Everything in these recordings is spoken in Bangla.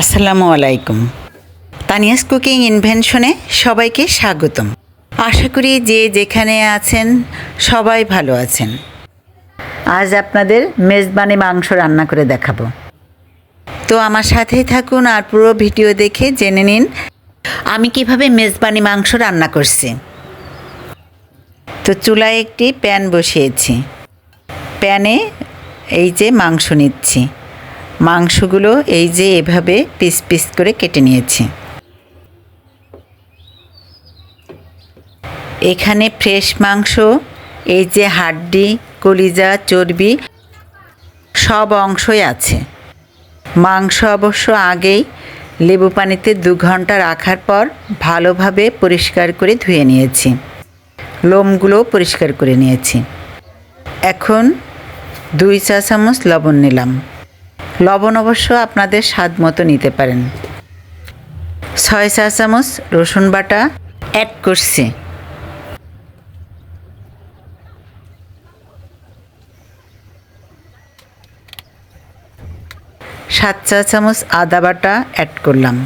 আসসালামু আলাইকুম। তানিয়াস কুকিং ইনভেনশনে সবাইকে স্বাগতম। আশা করি যে যেখানে আছেন সবাই ভালো আছেন। আজ আপনাদের মেজবানি মাংস রান্না করে দেখাবো। তো আমার সাথেই থাকুন আর পুরো ভিডিও দেখে জেনে নিন আমি কীভাবে মেজবানি মাংস রান্না করছি। তো চুলায় একটি প্যান বসিয়েছি। প্যানে এই যে মাংস নিচ্ছি। মাংসগুলো এই যে এভাবে পিস পিস করে কেটে নিয়েছি। এখানে ফ্রেশ মাংস, এই যে হাড্ডি, কলিজা, চর্বি সব অংশই আছে। মাংস অবশ্য আগেই লেবু পানিতে দু ঘণ্টা রাখার পর ভালোভাবে পরিষ্কার করে ধুয়ে নিয়েছি। লোমগুলোও পরিষ্কার করে নিয়েছি। এখন দুই চা চামচ লবণ নিলাম। লবণ অবশ্য আপনাদের স্বাদ মতো নিতে পারেন। ছয় চা চামচ রসুন বাটা অ্যাড করছি। সাত চা চামচ আদা বাটা অ্যাড করলাম।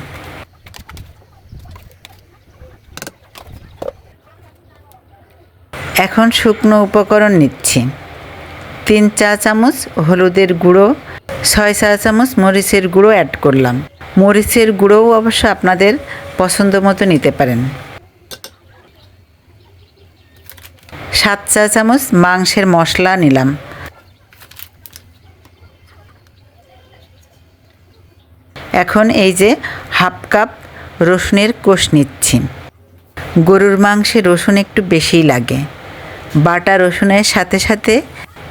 এখন শুকনো উপকরণ নিচ্ছি। তিন চা চামচ হলুদের গুঁড়ো ছয় চা চামচ মরিচের গুঁড়ো অ্যাড করলাম। মরিচের গুঁড়োও অবশ্য আপনাদের পছন্দ মতো নিতে পারেন। সাত চা চামচ মাংসের মশলা নিলাম। এখন এই যে হাফ কাপ রসুনের কোষ নিচ্ছি। গরুর মাংসে রসুন একটু বেশিই লাগে। বাটা রসুনের সাথে সাথে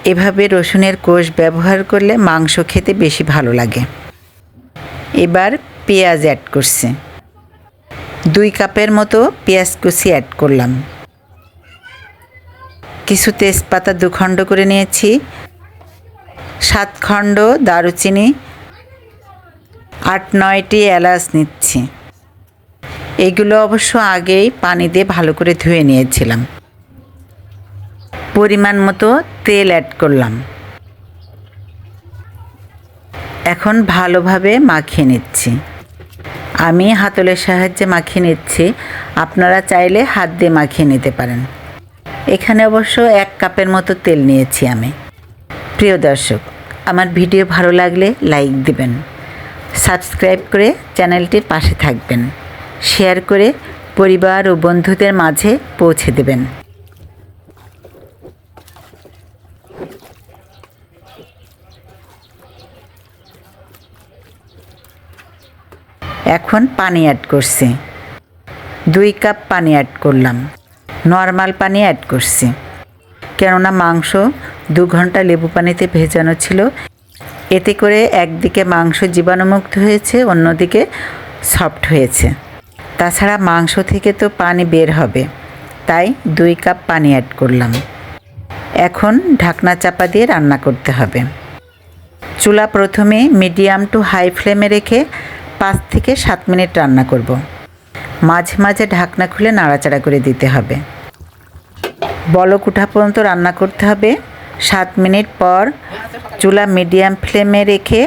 এভাবে রসুনের কোষ ব্যবহার করলে মাংস খেতে বেশি ভালো লাগে। এবার পেঁয়াজ অ্যাড করছি। দুই কাপের মতো পেঁয়াজ কুচি অ্যাড করলাম। কিছু তেজপাতা দুখণ্ড করে নিয়েছি। সাত খণ্ড দারুচিনি। আট, নয়টি এলাচ নিচ্ছি। এগুলো অবশ্য আগেই পানি দিয়ে ভালো করে ধুয়ে নিয়েছিলাম। পরিমাণ মতো তেল অ্যাড করলাম। এখন ভালোভাবে মাখিয়ে নিচ্ছি। আমি হাতলের সাহায্যে মাখিয়ে নিচ্ছি। আপনারা চাইলে হাত দিয়ে মাখিয়ে নিতে পারেন। এখানে অবশ্য এক কাপের মতো তেল নিয়েছি আমি। প্রিয় দর্শক, আমার ভিডিও ভালো লাগলে লাইক দিবেন। সাবস্ক্রাইব করে চ্যানেলটির পাশে থাকবেন। শেয়ার করে পরিবার ও বন্ধুদের মাঝে পৌঁছে দেবেন। এখন পানি অ্যাড করছি। দুই কাপ পানি অ্যাড করলাম। নর্মাল পানি অ্যাড করছি। কেননা মাংস দু ঘণ্টা লেবু পানিতে ভেজানো ছিল। এতে করে একদিকে মাংস জীবাণুমুক্ত হয়েছে, অন্যদিকে সফট হয়েছে। তাছাড়া মাংস থেকে তো পানি বের হবে। তাই দুই কাপ পানি অ্যাড করলাম। এখন ঢাকনা চাপা দিয়ে রান্না করতে হবে। চুলা প্রথমে মিডিয়াম টু হাই ফ্লেমে রেখে পাঁচ থেকে সাত মিনিট রান্না করব। মাঝে মাঝে ঢাকনা খুলে নাড়াচাড়া করে দিতে হবে। বলক উঠা পর্যন্ত রান্না করতে হবে। সাত মিনিট পর চুলা মিডিয়াম ফ্লেমে রেখে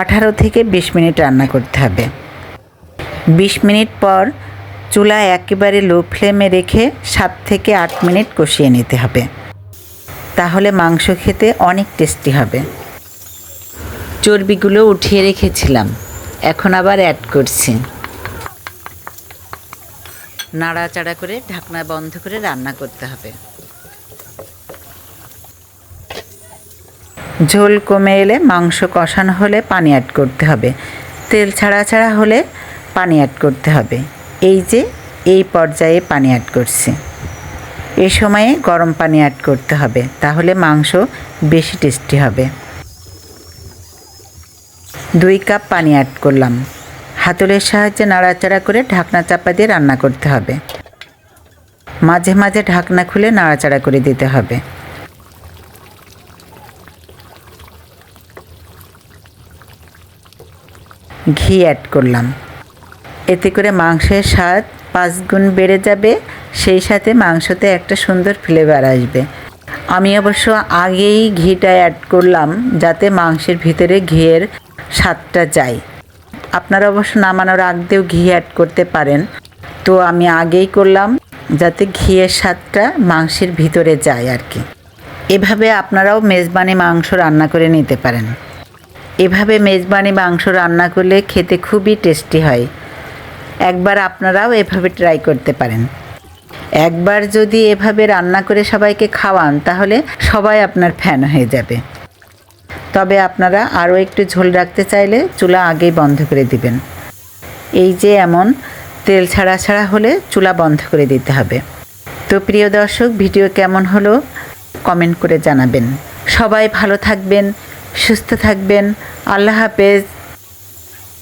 আঠারো থেকে বিশ মিনিট রান্না করতে হবে। বিশ মিনিট পর চুলা একেবারে লো ফ্লেমে রেখে সাত থেকে আট মিনিট কষিয়ে নিতে হবে। তাহলে মাংস খেতে অনেক টেস্টি হবে। চর্বিগুলো উঠিয়ে রেখেছিলাম। এখন আবার অ্যাড করছি। নাড়াচাড়া করে ঢাকনা বন্ধ করে রান্না করতে হবে। ঝোল কমে এলে মাংস কষানো হলে পানি অ্যাড করতে হবে। তেল ছাড়া ছাড়া হলে পানি অ্যাড করতে হবে। এই যে, এই পর্যায়ে পানি অ্যাড করছি। এ সময়ে গরম পানি অ্যাড করতে হবে, তাহলে মাংস বেশি টেস্টি হবে। দুই কাপ পানি অ্যাড করলাম। হাতলের সাহায্যে নাড়াচাড়া করে ঢাকনা চাপা দিয়ে রান্না করতে হবে। মাঝে মাঝে ঢাকনা খুলে নাড়াচাড়া করে দিতে হবে। ঘি অ্যাড করলাম। এতে করে মাংসের স্বাদ পাঁচ গুণ বেড়ে যাবে, সেই সাথে মাংসতে একটা সুন্দর ফ্লেভার আসবে। আমি অবশ্য আগেই ঘিটা অ্যাড করলাম, যাতে মাংসের ভিতরে ঘিয়ের স্বাদটা যায় আপনারা অবশ্য নামানোর আগ দিয়েও ঘি অ্যাড করতে পারেন। তো আমি আগেই করলাম, যাতে ঘিয়ের স্বাদটা মাংসের ভিতরে যায় আর কি। এভাবে আপনারাও মেজবানি মাংস রান্না করে নিতে পারেন। এভাবে মেজবানি মাংস রান্না করলে খেতে খুবই টেস্টি হয়। একবার আপনারাও এভাবে ট্রাই করতে পারেন। একবার যদি এভাবে রান্না করে সবাইকে খাওয়ান, তাহলে সবাই আপনার ফ্যান হয়ে যাবে। তবে আপনারা আরও একটু ঝোল রাখতে চাইলে চুলা আগেই বন্ধ করে দিবেন। এই যে এমন তেল ছাড়া ছাড়া হলে চুলা বন্ধ করে দিতে হবে। তো প্রিয় দর্শক, ভিডিও কেমন হলো কমেন্ট করে জানাবেন। সবাই ভালো থাকবেন, সুস্থ থাকবেন। আল্লাহ হাফেজ।